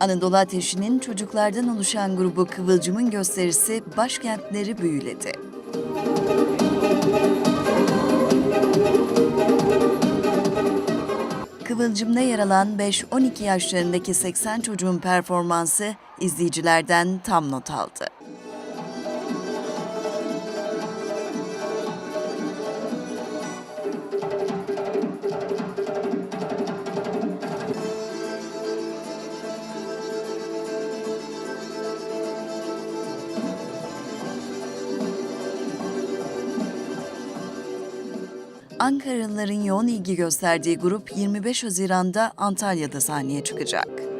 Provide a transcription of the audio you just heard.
Anadolu Ateşi'nin çocuklardan oluşan grubu Kıvılcım'ın gösterisi başkentleri büyüledi. Kıvılcım'da yer alan 5-12 yaşlarındaki 80 çocuğun performansı izleyicilerden tam not aldı. Ankaralıların yoğun ilgi gösterdiği grup 25 Haziran'da Antalya'da sahneye çıkacak.